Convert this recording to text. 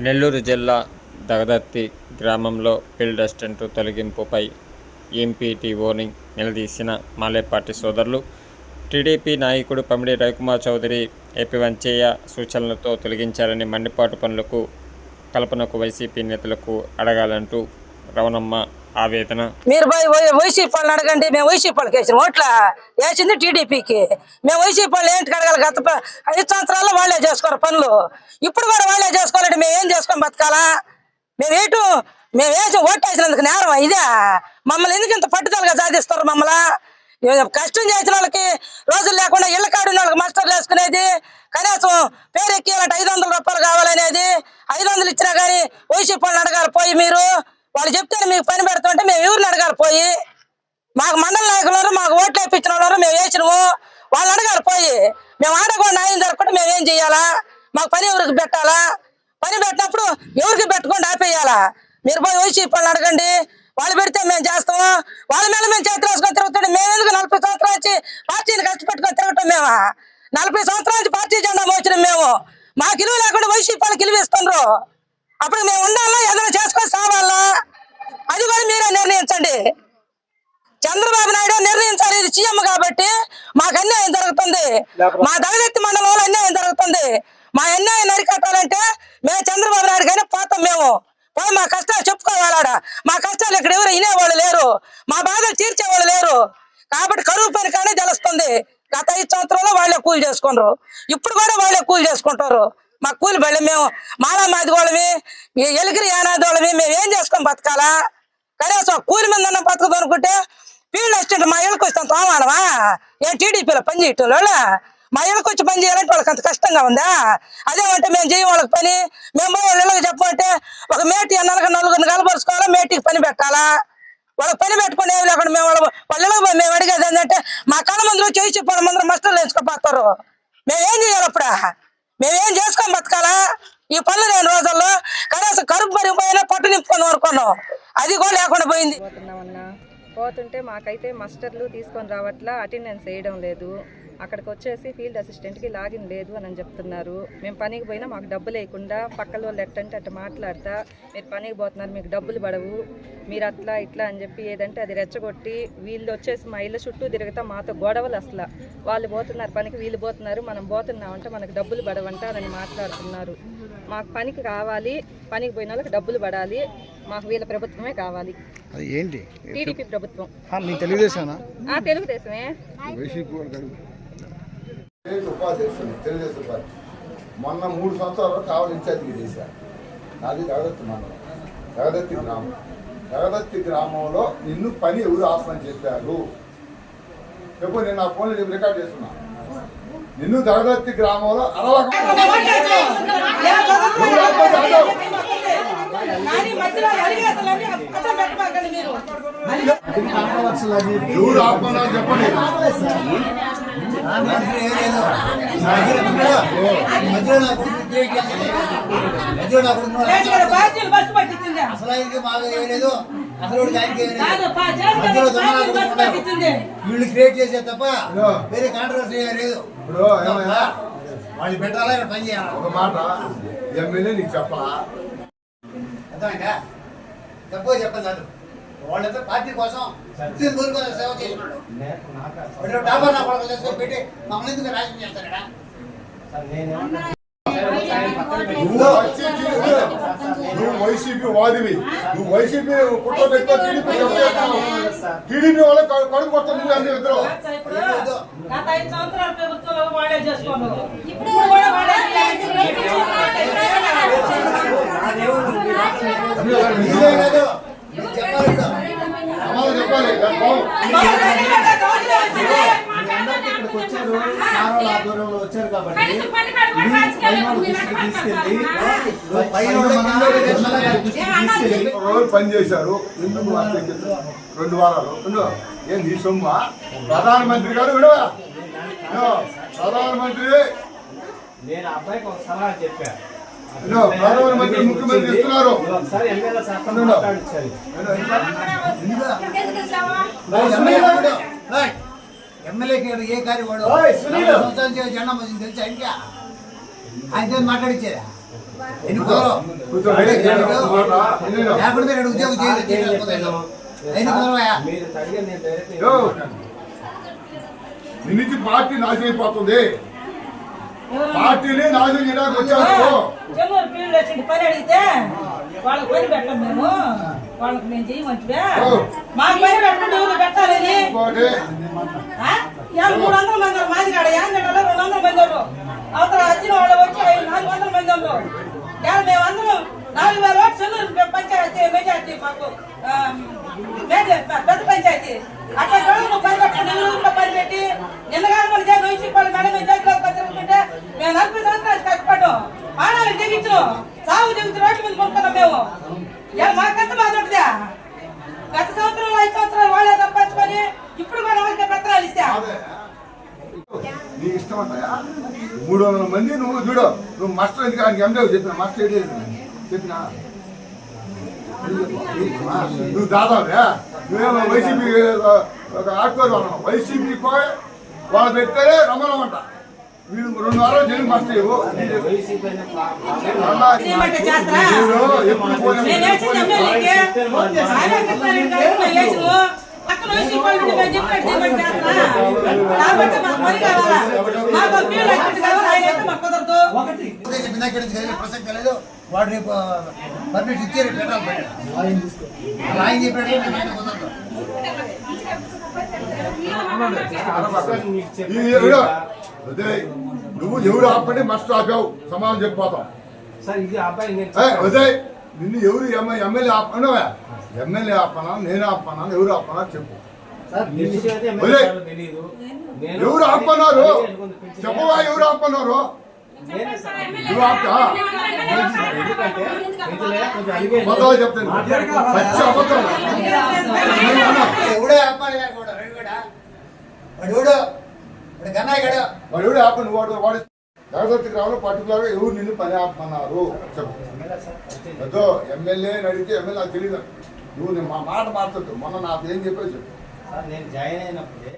నెల్లూరు జిల్లా దగదత్తి గ్రామంలో field assistant తొలగింపుపై ఎంపీటీఓని నిలదీసిన మాలేపాటి సోదరులు టీడీపీ నాయకుడు పమిడి రవికుమార్ చౌదరి ఏపీ వంచేయ సూచనలతో తొలగించారని మండిపాటు పనులకు కల్పనకు వైసీపీ నేతలకు అడగాలంటూ రవణమ్మ ఆవేదన. మీరు వై- వైసీపీ వాళ్ళని అడగండి మేము వైసీపీ వాళ్ళకి వేసిన. ఓట్ల? వేసింది టీడీపీకి. మేము వైసీపీ వాళ్ళు ఏంటి అడగాలి? గత ఐదు సంవత్సరాల్లో వాళ్ళే చేసుకోరు పనులు. ఇప్పుడు కూడా వాళ్ళే చేసుకోవాలంటే మేము ఏం చేసుకొని బతకాలా? మేము ఏటు మేము వేసి ఓట్ వేసినందుకు నేరం ఇదే. మమ్మల్ని ఎందుకు ఇంత పట్టుదలగా సాధిస్తారు మమ్మల్ని కష్టం చేసిన వాళ్ళకి రోజులు లేకుండా ఇళ్ళ కాడిన వాళ్ళకి మాస్టర్లు వేసుకునేది కనీసం పేరు ఎక్కియాలంటే ఐదు వందల రూపాయలు కావాలనేది ఐదు వందలు ఇచ్చినా కానీ వైసీపీ వాళ్ళని అడగాలి పోయి మీరు. వాళ్ళు చెప్తే మీకు పని పెడుతుంటే మేము ఎవరిని అడగాలి పోయి? మాకు మండల నాయకులు మాకు ఓట్లు వేయించిన వాళ్ళు మేము వేసినాము వాళ్ళు అడగాలి పోయి. మేము ఆడకుండా న్యాయం జరగకుండా మేము ఏం చేయాలా? మాకు పని ఎవరికి పెట్టాలా? పని పెట్టినప్పుడు ఎవరికి పెట్టకుండా ఆపేయాలా? మీరు పోయి వచ్చి పనులు అడగండి. వాళ్ళు పెడితే మేము చేస్తాము. వాళ్ళ మీద మేము చేతులు వేసుకొని తిరుగుతుంటే మేము ఎందుకు నలభై సంవత్సరాల నుంచి పార్టీని పెట్టుకొని తిరగటం మేమా? నలభై సంవత్సరాల నుంచి పార్టీ జెండా మోచినాం మేము. మాకు ఇలువ లేకుండా వైసీపీ వాళ్ళకి ఇలువ ఇస్తుండ్రు. అప్పుడు మేము ఉండాలా? ఏదైనా చేసుకొని సావాలా? అది కూడా మీరే నిర్ణయించండి. చంద్రబాబు నాయుడు నిర్ణయించాలి ఇది సీఎం కాబట్టి మాకు అన్యాయం జరుగుతుంది. మా దగదెత్తి మండలంలో అన్యాయం జరుగుతుంది. మా అన్యాయం నరికట్టాలంటే మేము చంద్రబాబు నాయుడు కానీ పోతాం మేము. పోయి మా కష్టాలు చెప్పుకోవాలాడ మా కష్టాలు ఇక్కడ ఎవరు వినేవాళ్ళు లేరు. మా బాధలు తీర్చేవాళ్ళు లేరు. కాబట్టి కరువు పని కానీ తెలుస్తుంది గత ఐదు సంవత్సరాలు వాళ్ళే కూలి చేసుకున్నారు ఇప్పుడు కూడా వాళ్ళే కూలి చేసుకుంటారు. మా కూలి బళ్ళి మేము మాలా మాది వాళ్ళమి ఈ ఎలిగిరి మేము ఏం చేసుకొని బతకాలా? కనీసం కూలి మంది అన్న బతుకుదు అనుకుంటే పీళ్ళు అసిస్టెంట్ మా ఇళ్ళకి వస్తాం తోమానమా ఏం టీడీపీలో పని చేయటం వాళ్ళ? మా ఇళ్ళకి వచ్చి పని చేయాలంటే వాళ్ళకి అంత కష్టంగా ఉందా? అదేమంటే మేము చేయం వాళ్ళకి పని మేము వాళ్ళ ఇళ్ళకి చెప్పమంటే ఒక మేటి అన్నలకు నలుగురిని కలపరుచుకోవాలా మేటికి పని పెట్టాలా? వాళ్ళకి పని పెట్టుకుని ఏమి లేకుండా మేము వాళ్ళ వాళ్ళ మేము అడిగేది ఏంటంటే మా కళ్ళ మందులో చేసి చెప్పడం మందులు మస్టర్లు వేసుకోపోతారు. మేము ఏం చేయాలి అప్పుడా? మేమేం చేసుకొని బతకాలా? ఈ పనులు లేని రోజుల్లో కనీసం కరుపు పరిగిపోయినా పట్టు నింపుకొని వరకున్నాం అది కూడా లేకుండా పోయింది. పోతున్నామన్నా పోతుంటే మాకైతే మాస్టర్లు తీసుకొని రావట్లా అటెండెన్స్ వేయడం లేదు. అక్కడికి వచ్చేసి ఫీల్డ్ అసిస్టెంట్కి లాగిన్ లేదు అని చెప్తున్నారు. మేము పనికి పోయినా మాకు డబ్బులు వేయకుండా పక్కల వాళ్ళు ఎట్టంటే అట్ట మాట్లాడతా మీరు పనికి పోతున్నారు మీకు డబ్బులు పడవు మీరు అట్లా ఇట్లా అని చెప్పి ఏదంటే అది రెచ్చగొట్టి వీళ్ళు వచ్చేసి మా ఇళ్ళ చుట్టూ తిరుగుతా మాతో గొడవలు అసలు. వాళ్ళు పోతున్నారు పనికి వీళ్ళు పోతున్నారు మనం పోతున్నామంటే మనకు డబ్బులు పడవంట అని మాట్లాడుతున్నారు. మాకు పనికి కావాలి పనికి పోయిన వాళ్ళకి డబ్బులు పడాలి మాకు వీళ్ళ ప్రభుత్వమే కావాలి. అది ఏంటి? టీడీపీ ప్రభుత్వం. తెలుగుదేశమా? ఉపాధ్యక్షుడు తెలుగుదేశం పార్టీ. మొన్న మూడు సంవత్సరాలు కావాలి ఇన్ఛార్జిగా చేశారు నాది జగదత్తి మండలం జగదత్తి గ్రామం. జగదత్తి గ్రామంలో నిన్ను పని ఎవరు ఆపమని చెప్పారు? చెప్పు నేను నా ఫోన్లో రికార్డ్ చేస్తున్నా. నిన్ను జగదత్తి గ్రామంలో ఎవరు చెప్పండి. అసలు ఆయనకి బాగా వేయలేదు అసలు వీళ్ళు క్రియేట్ చేసే తప్ప వేరే కాంట్రవర్సీ లేదు ఇప్పుడు వాళ్ళు పెట్టాలా పని చేయాలి ఒక మాట ఎమ్మెల్యే నీకు చెప్పాలా అర్థమైందా తక్కువ చెప్పదు వాళ్ళంతా పార్టీ కోసం సత్యం కోరుకొని సేవ చేసినాడు డాబా నా కొడుకు చేసుకొని పెట్టి మమ్మల్ని ఎందుకు రాజకీయం చేస్తాడా నువ్వు వైసీపీ వాదివి. నువ్వు వైసీపీ కుట్ర పెట్టుకో టీడీపీ టీడీపీ వాళ్ళ కడుపు కొత్త నువ్వు అన్ని ఇద్దరు సంవత్సరాల ప్రభుత్వంలో వాడే చేసుకున్నారు ఇప్పుడు కూడా వాడే ఇదే కాదు ఇది చెప్పాలి ఇప్పుడు. సమాధానం చెప్పాలి ఇక్కడికి వచ్చారు. సార్ ఆధ్వర్యంలో వచ్చారు కాబట్టి తీసుకెళ్ళి రోజు పని చేశారు. ఎందుకు రెండు వారాలు. ఉండు. ఏంది ఈ సొమ్మ? ప్రధానమంత్రి గారు విడవా? ప్రధానమంత్రి నేను అబ్బాయికి ఒక సలహా చెప్పా. ఇదిగో, ప్రధానమంత్రి ముఖ్యమంత్రి ఇస్తున్నారు. ఎమ్మెల్యేకి ఏ కార్యం వాడు. సంవత్సరాల జెండా మోసింది తెలుసా ఇంకా ఆయన నేను ఉద్యోగం చేయలేదు, పార్టీ నాశనం అయిపోతుంది. పార్టీని నాశనం చేయడానికి వచ్చారు. చెల్లూరు ఫీల్డ్ వచ్చింది పని అడిగితే వాళ్ళకి పని పెట్టం మేము. వాళ్ళకి మేము చేయమంటే మాకు పని పెట్టండి ఎవరు పెట్టాలని? ఇవాళ మూడు వందల మంది. మాది కాడ. యాంగడలో రెండు వందల మంది అవతల వచ్చిన వాళ్ళు వచ్చి నాలుగు వందల మంది ఉన్నారు. ఇవాళ మేము అందరం నాలుగు వేల ఓట్లు చెల్లూరు పంచాయతీ మెజార్టీ మాకు పెద్ద పంచాయతీ. అట్లా పని పెట్టి నిన్నగా మన వైసీ వాళ్ళు మేడం మేము నలభై సంవత్సరాలు కష్టపడ్డాం. ప్రాణాలకు తెగించు సాగు తెగించు రోడ్డు మీద కొనుక్కున్నాం మేము. ఇవాళ మాకంత బాధ ఉంటుందా? గత సంవత్సరం ఐదు సంవత్సరాలు వాళ్ళే సంపాదించుకొని ఇప్పుడు కూడా వాళ్ళకి పత్రాలు ఇస్తా. నీ ఇష్టం అంటాయా? మూడు వందల మంది నువ్వు చూడు. నువ్వు మాస్టర్ ఎందుకు ఆయనకి ఎండే చెప్పిన మాస్టర్ ఏంటి చెప్పినా? నువ్వు దాదావే? నువ్వేమో వైసీపీ ఒక ఆడుకోరు అన్నావు. వైసీపీ పోయి వాళ్ళు పెడితేనే రమ్మనమంట. వీళ్ళు రెండు వారాలు జైలు వేసినాము. పక్కన వైసీపీ వాళ్ళు ఉంటే మేము చెప్పినట్టు చేయమని? కాబట్టి మాకు పని కావాలా? మాకు అయితే మాకు కుదరదు. ప్రసక్తి లేదు వాడు రేపు పర్మిట్ ఇచ్చి రేపు పెట్టాలి పెట్టాడు అలా ఆయన చెప్పాడు కుదరదు ఉదయ్ నువ్వు ఎవరు ఆపండి మస్ట్ ఆపావు. సమాధానం చెప్పిపోతాం. ఉదయ్ నిన్ను ఎవరు ఎమ్మెల్యే ఆపనవా ఎమ్మెల్యే ఆపనా నేను ఆపనా ఎవరు ఆపనా చెప్పు. ఎవరు ఆపన్నారు? చెప్పవా ఎవరు ఆపన్నారు. నువ్వు ఆపుతా. అబద్ధాలు చెప్తాను. అబద్ధాలు ఎవడే గారు కూడా. రెండు కూడా వాడు ఎవడు వాడు వాడు ఎవడు ఆపను వాడు వాడు జగదత్తి గ్రామంలో పర్టికులర్గా ఎవరు నిన్ను పని ఆపమన్నారు? చెప్పు. అదో ఎమ్మెల్యే అడిగితే ఎమ్మెల్యే నాకు తెలియదు నువ్వు మా మాట మాట్లాడుతూ మొన్న నాకు ఏం చెప్పేసి చెప్పు నేను జాయిన్ అయినప్పుడే